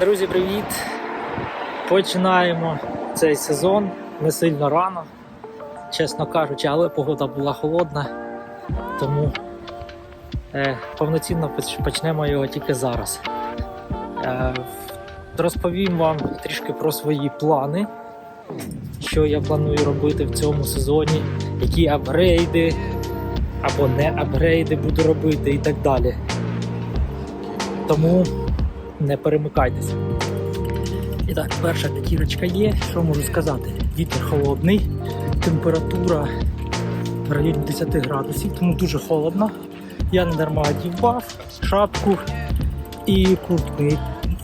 Друзі, привіт! Починаємо цей сезон не сильно рано, чесно кажучи, але погода була холодна, тому е, повноцінно почнемо його тільки зараз. Е, розповім вам трішки про свої плани, що я планую робити в цьому сезоні, які апгрейди або не апгрейди буду робити і так далі. Тому не перемикайтеся. І так, перша п'ятірочка є. Що можу сказати? Вітер холодний, температура в районі 10 градусів, тому дуже холодно. Я не дарма одів шапку і куртку.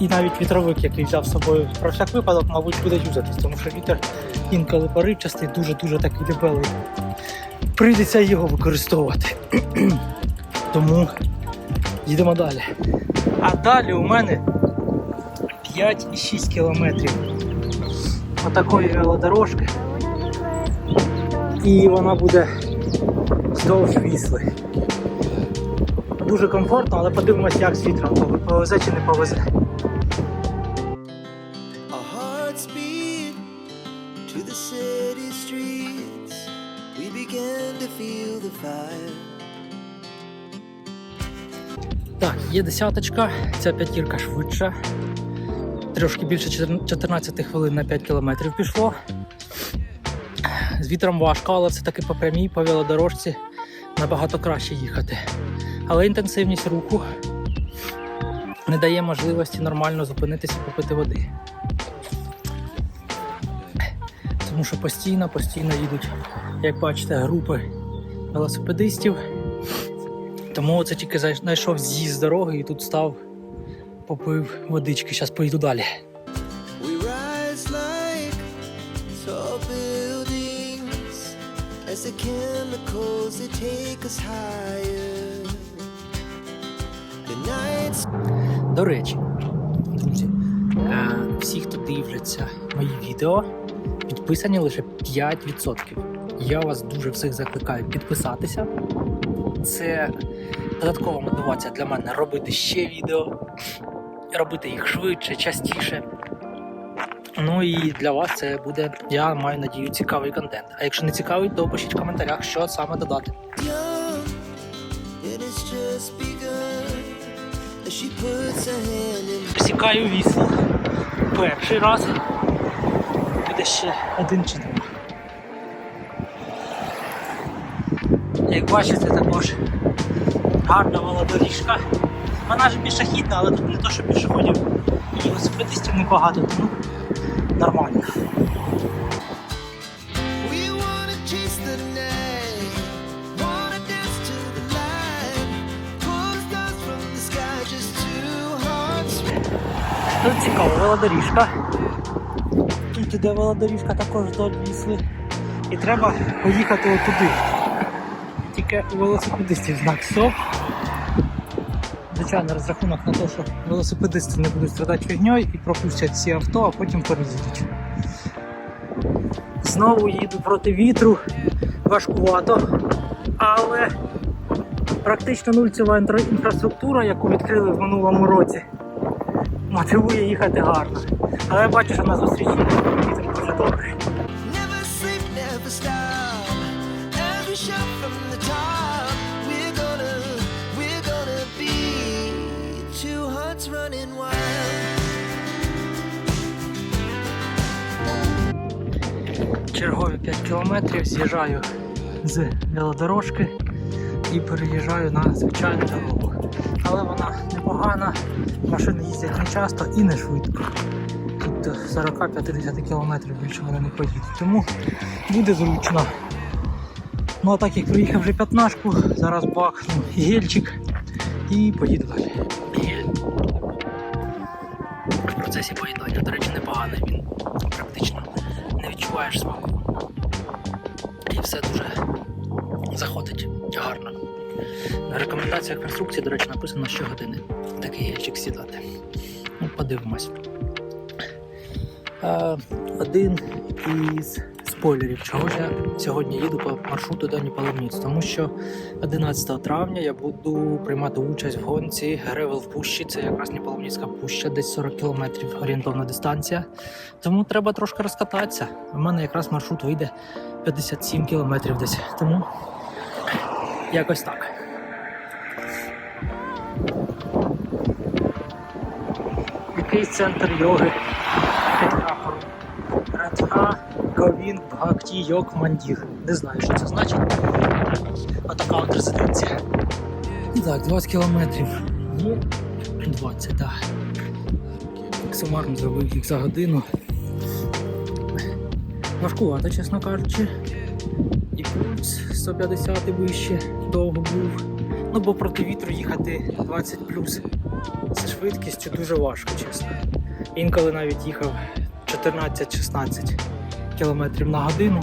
І навіть вітровик, який взяв з собою про всяк випадок, мабуть, буде юзатись, тому що вітер інколи поривчастий, дуже-дуже такий дебелий. Прийдеться його використовувати. тому їдемо далі. А далі у мене 5,6 кілометрів отакої велодорожки. І вона буде вздовж вісли. Дуже комфортно, але подивимось, як з вітром повезе чи не повезе. Fire. Так, є десяточка, ця п'ятірка швидша. Трошки більше 14 хвилин на 5 кілометрів пішло. З вітром важко, але це таки по прямій, по велодорожці набагато краще їхати. Але інтенсивність руху не дає можливості нормально зупинитися і попити води. Тому що постійно, постійно їдуть, як бачите, групи велосипедистів. Тому це тільки знайшов з'їзд з дороги і тут став, попив водички. Зараз поїду далі. As the chemicals they take us higher. The nights До речі, друзі, е, всі, хто дивляться мої відео, підписані лише 5%. Я вас дуже всіх закликаю підписатися. Це додаткова мотивація для мене робити ще відео, робити їх швидше, частіше. Ну і для вас це буде, я маю надію, цікавий контент. А якщо не цікавий, то пишіть в коментарях, що саме додати. Всікаю вісло. Перший раз. Буде ще один чи два. Бачите, також гарна велодоріжка. Вона ж пішохідна, але тут не то, що пішоходів і велосипедистів небагато, тому нормально. Тут цікаво, велодоріжка. Тут іде велодоріжка також вдоль вісли. І треба поїхати отуди. У велосипедистів знак стоп. Звичайно, розрахунок на те, що велосипедисти не будуть страдати фігньою і пропустять всі авто, а потім переїдуть. Знову їду проти вітру, важкувато, але практично нульцева інфраструктура, яку відкрили в минулому році, мотивує їхати гарно. Але я бачу, що на зустрічі вітер дуже добрий. Чергові 5 кілометрів з'їжджаю з велодорожки і переїжджаю на звичайну дорогу. Але вона непогана, машини їздять не часто і не швидко. Тут 40-50 кілометрів більше вони не поїдуть. Тому буде зручно. Ну а так як приїхав вже 15 зараз бахну гельчик і поїду далі. В процесі поїдання, до речі, непоганий він практично не відчуваєш смаку. І все дуже заходить гарно. На рекомендаціях в інструкції, до речі, написано щогодини такий гельчик сідати. Ну, подивимось. Один із спойлерів, чого я сьогодні їду по маршруту до Ніпаломіць, тому що 11 травня я буду приймати участь в гонці Гревел в пущі. Це якраз Ніпаломніцька пуща, десь 40 кілометрів орієнтовна дистанція. Тому треба трошки розкататися. У мене якраз маршрут вийде 57 кілометрів десь. Тому якось так. Якийсь центр йоги. Радха Говін Бхакті Йог Мандір. Не знаю, що це значить. А така от резиденція. І так, 20 кілометрів є. 20, так. Так сумарно зробив їх за годину. Важкувато, чесно кажучи. І пульс 150 і вище довго був. Ну, бо проти вітру їхати 20 плюс з швидкістю дуже важко, чесно. Інколи навіть їхав 14-16 км на годину,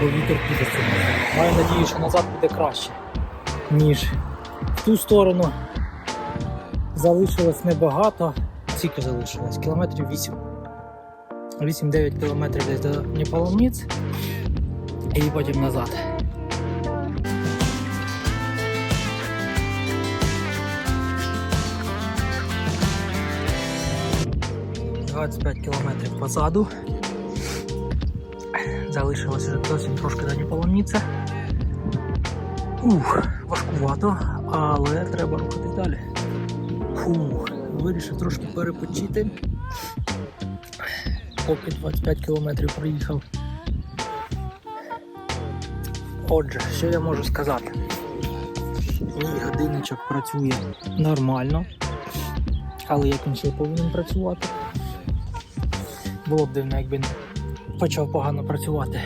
бо вітер дуже сильний. Маю надію, що назад буде краще, ніж в ту сторону. Залишилось небагато, скільки залишилось? Кілометрів 8. 8-9 кілометрів десь до Дніполомніць і потім назад. «25 кілометрів позаду. Залишилось вже зовсім трошки до Дніполомніця. Ух, важкувато, але треба рухати далі. Фух, вирішив трошки перепочити. Поки 25 кілометрів проїхав. Отже, що я можу сказати? Мій годинничок працює нормально, але як він ще повинен працювати. Було б дивно, якби почав погано працювати.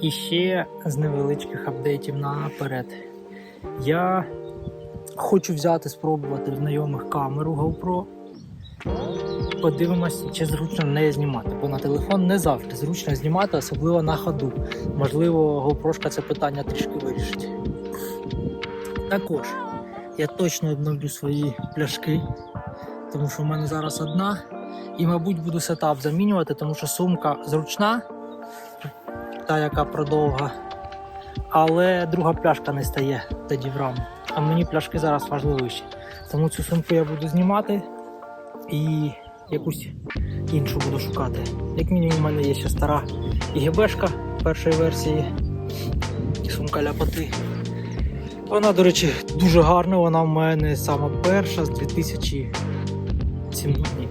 І ще з невеличких апдейтів наперед. Я хочу взяти, спробувати в знайомих камеру GoPro. Подивимось, чи зручно не знімати, бо на телефон не завжди зручно знімати, особливо на ходу. Можливо, GoPro це питання трішки вирішить. Також я точно обновлю свої пляшки, тому що в мене зараз одна. І, мабуть, буду сетап замінювати, тому що сумка зручна, та яка продовга, але друга пляшка не стає тоді в раму. А мені пляшки зараз важливіші. Тому цю сумку я буду знімати і якусь іншу буду шукати. Як мінімум, у мене є ще стара ІГБшка першої версії. Сумка ляпоти. Вона, до речі, дуже гарна, вона в мене сама перша з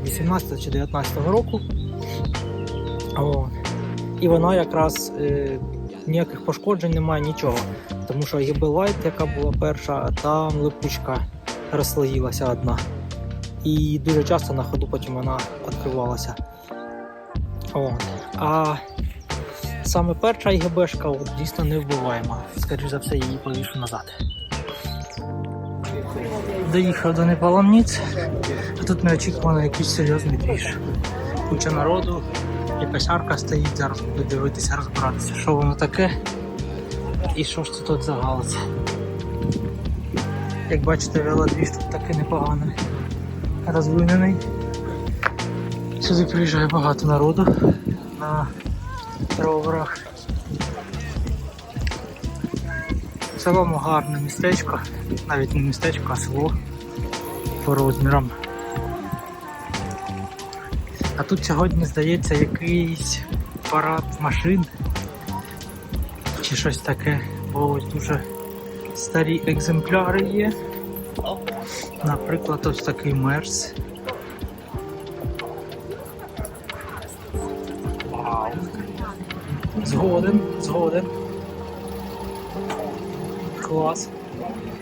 2018 чи 2019 року. О. І вона якраз е, ніяких пошкоджень немає, нічого. Тому що ЄБ яка була перша, там липучка розслоїлася одна. І дуже часто на ходу потім вона відкривалася. От. А саме перша ІГБшка дійсно не вбиваєма. Скоріше за все, її повішу назад. Доїхав до Непаломніць, тут неочікувано якийсь серйозний двіж. Куча народу, якась арка стоїть, зараз буду дивитися, розбиратися, що воно таке і що ж це тут за галузь. Як бачите, велодвіж тут таки непоганий, розвинений. Сюди приїжджає багато народу на роверах. В цілому гарне містечко, навіть не містечко, а село по розмірам. А тут сьогодні здається якийсь парад машин чи щось таке, бо дуже старі екземпляри є. Наприклад, ось такий мерс. Згоден, згоден. Клас.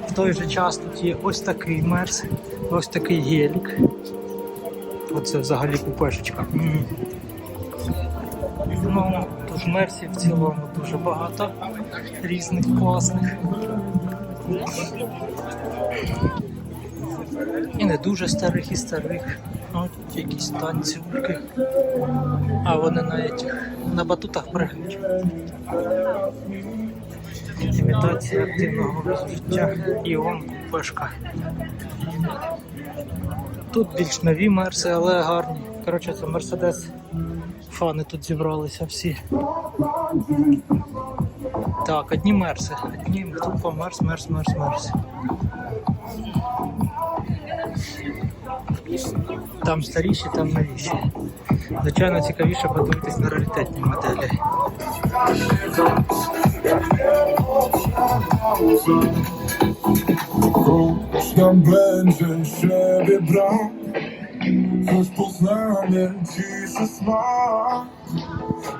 В той же час тут є ось такий мерс, ось такий гелік. Оце взагалі купешечка. Ну, тож мерсів в цілому дуже багато різних класних. І не дуже старих і старих. От якісь танцюрки. А вони на этих, на батутах пригають. Імітація активного життя і он купешка. Тут більш нові мерси, але гарні. Коротше, це Мерседес фани тут зібралися всі. Так, одні мерси. Одні тупо мерс, мерс, мерс, мерс. Там старіші, там новіші. Звичайно, цікавіше подивитись на раритетні моделі. Będzie siebie brak Choć poznamy ciszy smak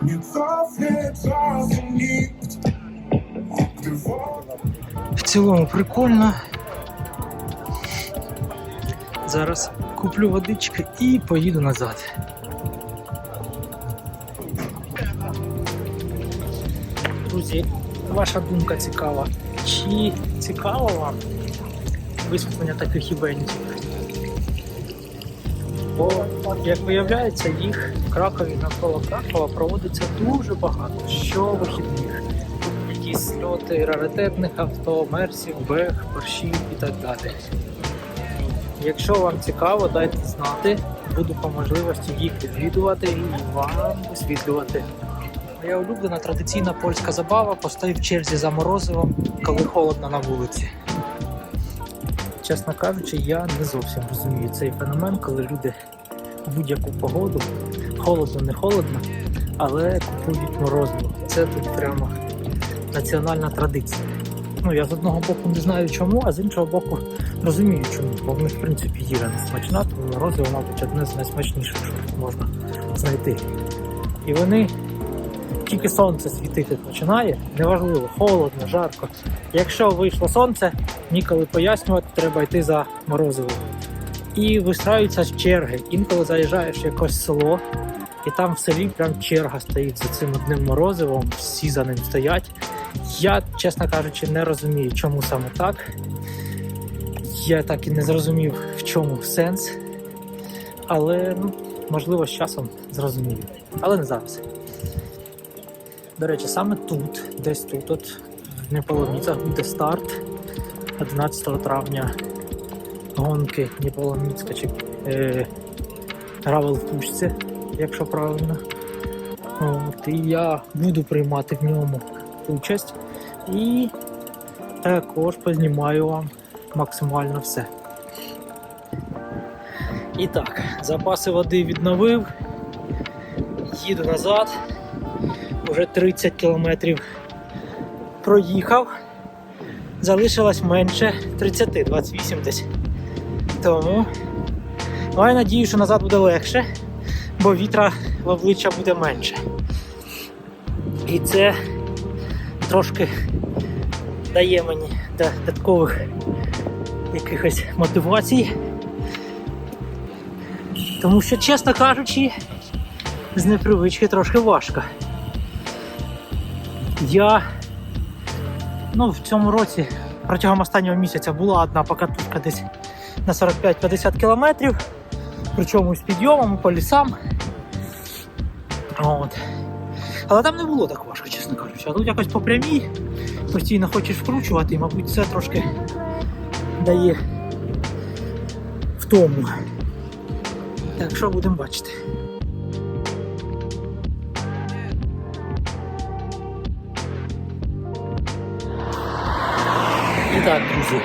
Nie cofnie czasu nikt Gdy В цілому прикольно. Зараз куплю водички і поїду назад. Друзі, ваша думка цікава. Чи цікаво вам висвітлення таких івентів? Бо, як виявляється, їх в Кракові навколо Кракова проводиться дуже багато. Щовихідних. Якісь сльоти раритетних авто, мерсів, бех, борщів і так далі. Якщо вам цікаво, дайте знати. Буду по можливості їх відвідувати і вам висвітлювати. Моя улюблена традиційна польська забава постоїть в черзі за морозивом, коли холодно на вулиці. Чесно кажучи, я не зовсім розумію цей феномен, коли люди в будь-яку погоду, холодно, не холодно, але купують морозиво. Це тут прямо національна традиція. Ну, я з одного боку не знаю чому, а з іншого боку розумію чому. Бо в них, в принципі, їжа не смачна, тому морозиво, мабуть, одне з найсмачніших, що можна знайти. І вони тільки сонце світити починає, неважливо, холодно, жарко. Якщо вийшло сонце, ніколи пояснювати, треба йти за морозивом. І вистраюються черги. Інколи заїжджаєш в якось село, і там в селі прям черга стоїть за цим одним морозивом, всі за ним стоять. Я, чесно кажучи, не розумію, чому саме так. Я так і не зрозумів, в чому сенс. Але, ну, можливо, з часом зрозумію. Але не зараз. До речі, саме тут, десь тут, от, в Неполоміцах буде старт 11 травня. Гонки Неполоміцька чи е, Гравел в пушці, якщо правильно. От, і я буду приймати в ньому участь. І також познімаю вам максимально все. І так, запаси води відновив, їду назад, вже 30 кілометрів проїхав, залишилось менше 30, 28 десь. Тому маю надію, що назад буде легше, бо вітра в обличчя буде менше. І це трошки дає мені додаткових якихось мотивацій. Тому що, чесно кажучи, з непривички трошки важко. Я ну, в цьому році протягом останнього місяця була одна покатушка десь на 45-50 кілометрів, причому з підйомом по лісам. От. Але там не було так важко, чесно кажучи. А тут якось по прямій постійно хочеш вкручувати, і, мабуть, це трошки дає втому. Так, що будемо бачити? Так, друзі,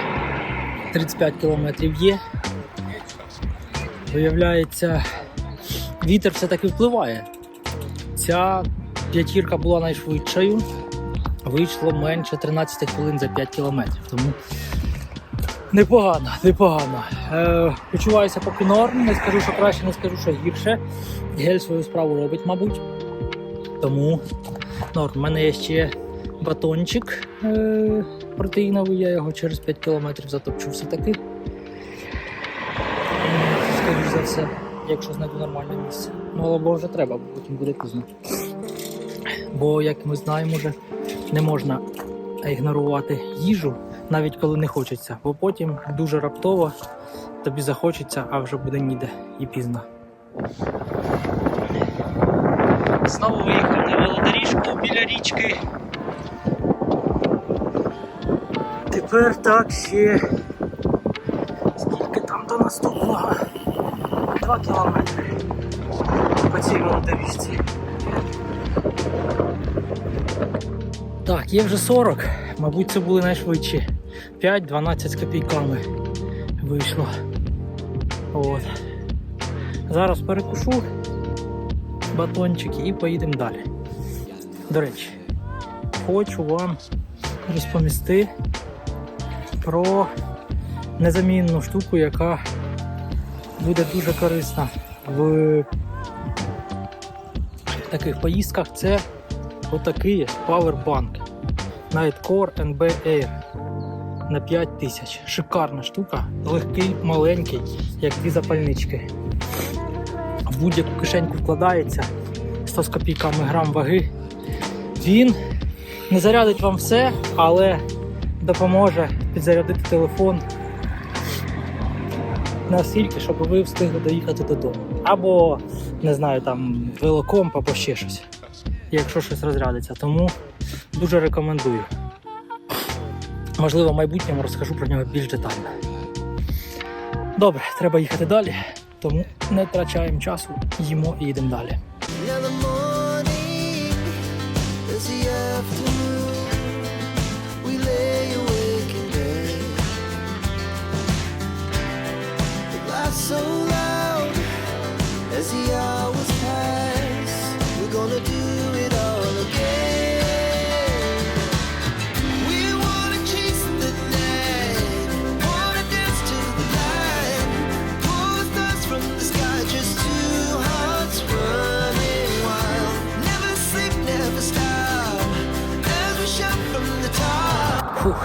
35 кілометрів є. Виявляється, вітер все-таки впливає. Ця п'ятірка була найшвидшою. Вийшло менше 13 хвилин за 5 кілометрів. Тому непогано, непогано. Е, почуваюся поки норм, не скажу, що краще, не скажу, що гірше. Гель свою справу робить, мабуть. Тому норм. У мене є ще батончик е, протеїновий, я його через 5 кілометрів затопчу все-таки. М, Скоріш за все, якщо знайду нормальне місце. Ну, або вже треба, бо потім буде пізно. Бо, як ми знаємо, вже не можна ігнорувати їжу, навіть коли не хочеться, бо потім дуже раптово тобі захочеться, а вже буде ніде і пізно. Знову виїхав на велодоріжку біля річки. Тепер так ще. Скільки там до наступного? Два кілометри по цій велодоріжці. Так, є вже 40. Мабуть, це були найшвидші. 5-12 з копійками вийшло. От. Зараз перекушу батончики і поїдемо далі. До речі, хочу вам розповісти про незамінну штуку, яка буде дуже корисна в таких поїздках. Це отакий Powerbank Nightcore NB Air на 5000. Шикарна штука, легкий, маленький, як дві запальнички. В будь-яку кишеньку вкладається 100 з копійками грам ваги. Він не зарядить вам все, але допоможе підзарядити телефон настільки, щоб ви встигли доїхати додому. Або, не знаю, там велокомп, або ще щось, якщо щось розрядиться. Тому дуже рекомендую. Можливо, в майбутньому розкажу про нього більш детально. Добре, треба їхати далі, тому не втрачаємо часу, їмо і їдемо далі.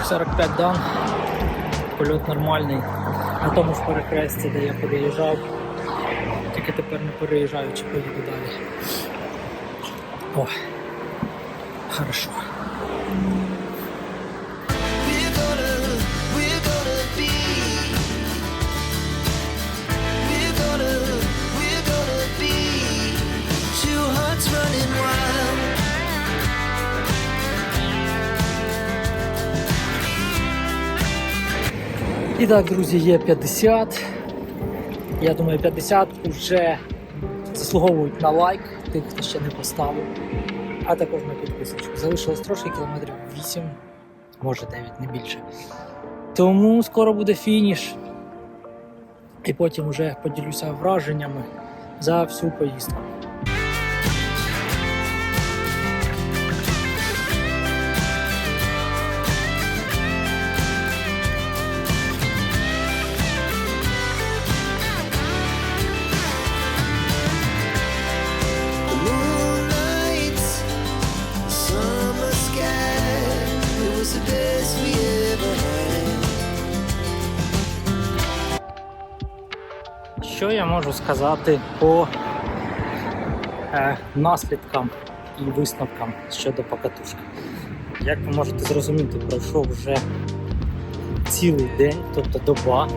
45 дан. Польот нормальний. На тому ж перехресті, де я переїжджав. Тільки тепер не переїжджаю чи поїду далі. О, хорошо. І так, друзі, є 50. Я думаю, 50 вже заслуговують на лайк, тих, хто ще не поставив, а також на підписочку. Залишилось трошки кілометрів 8, може 9, не більше. Тому скоро буде фініш. І потім вже поділюся враженнями за всю поїздку. Що я можу сказати по е, наслідкам і висновкам щодо покатушки? Як ви можете зрозуміти, пройшов вже цілий день, тобто доба.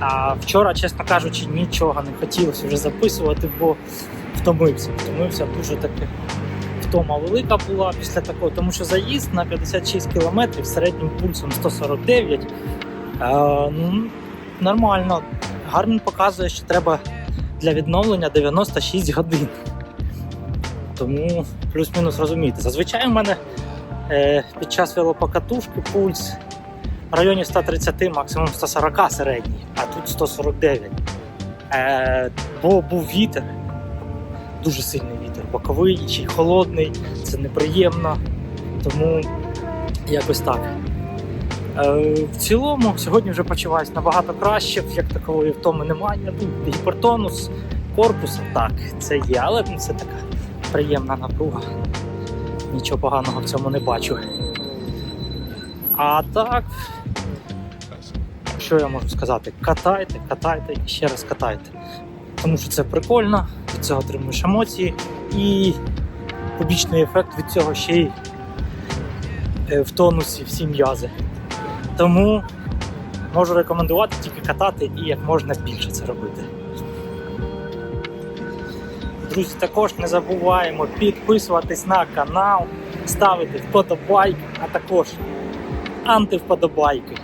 А вчора, чесно кажучи, нічого не хотілося вже записувати, бо втомився. Втомився дуже таки. Втома велика була після такого, тому що заїзд на 56 км середнім пульсом 149. Е, нормально. Гармін показує, що треба для відновлення 96 годин. Тому плюс-мінус розумієте. Зазвичай у мене е, під час велопокатушки пульс в районі 130, максимум 140 середній, а тут 149. Е, бо був вітер, дуже сильний вітер, боковий чи холодний, це неприємно. Тому якось так. Е, В цілому сьогодні вже почуваюся набагато краще, як такової втоми немає. Ну, гіпертонус корпусу, так, це є, але ну, це така приємна напруга. Нічого поганого в цьому не бачу. А так, що я можу сказати? Катайте, катайте і ще раз катайте. Тому що це прикольно, від цього отримуєш емоції і побічний ефект від цього ще й е, в тонусі всі м'язи. Тому можу рекомендувати тільки катати і як можна більше це робити. Друзі, також не забуваємо підписуватись на канал, ставити вподобайки, а також антивподобайки.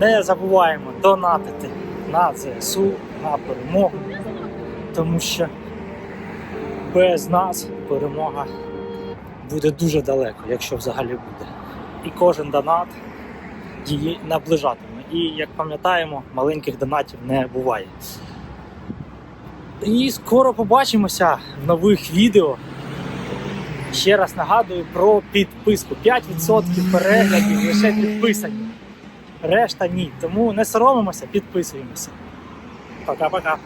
Не забуваємо донатити на ЗСУ, на перемогу, тому що без нас перемога буде дуже далеко, якщо взагалі буде. І кожен донат її наближатиме. І як пам'ятаємо, маленьких донатів не буває. І скоро побачимося в нових відео. Ще раз нагадую про підписку. 5% переглядів лише підписані. Решта ні. Тому не соромимося, підписуємося. Пока-пока.